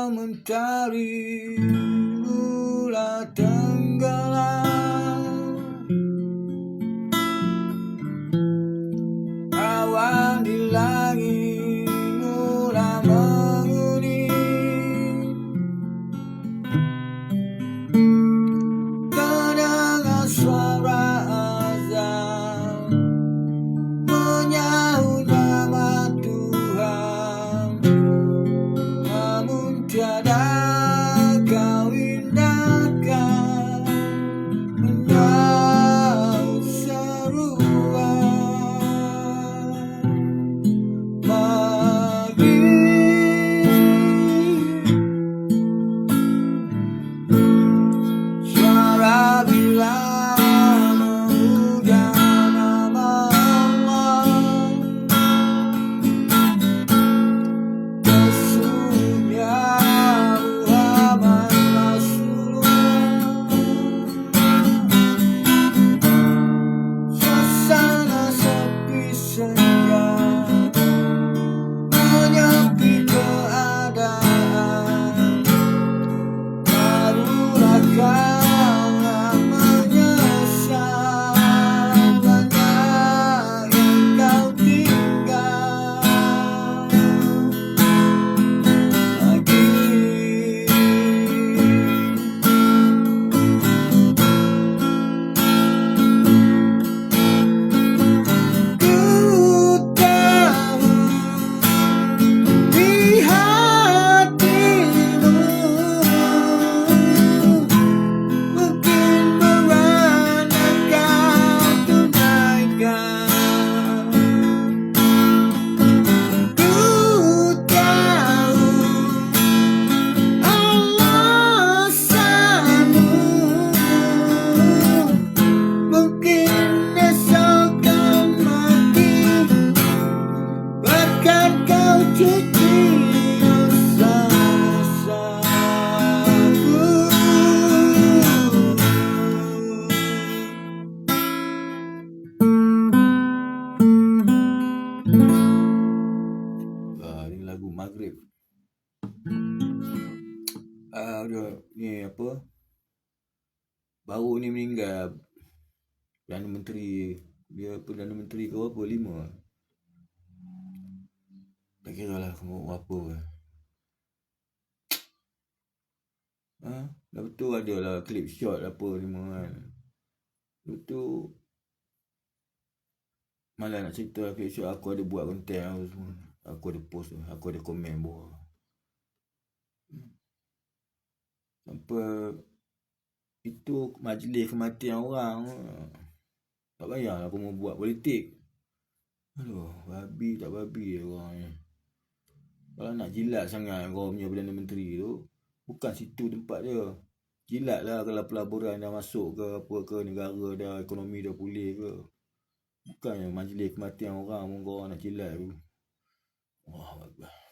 commentary. Mulatan. Maghrib. Ah, dia ni apa? Baru ni meninggal Perdana Menteri dia Perdana Menteri ke apa? Lima. Tak kira lah umur apa pun. Ha? Dah betul ada lah clip shot apa semua kan. Lepas tu Malah nak cerita lah clip shot aku ada buat konten apa semua. Aku ada post tu. Aku ada komen bawah. Sampai itu majlis kematian orang. Tak payah aku mau buat politik. Aduh, babi tak babi orang ni. Kalau nak jilat sangat kau punya Perdana Menteri tu, bukan situ tempat dia. Jilat lah kalau pelaburan dah masuk ke apa ke negara dah ekonomi dah pulih ke. Bukannya majlis kematian orang pun kau nak jilat tu. Allah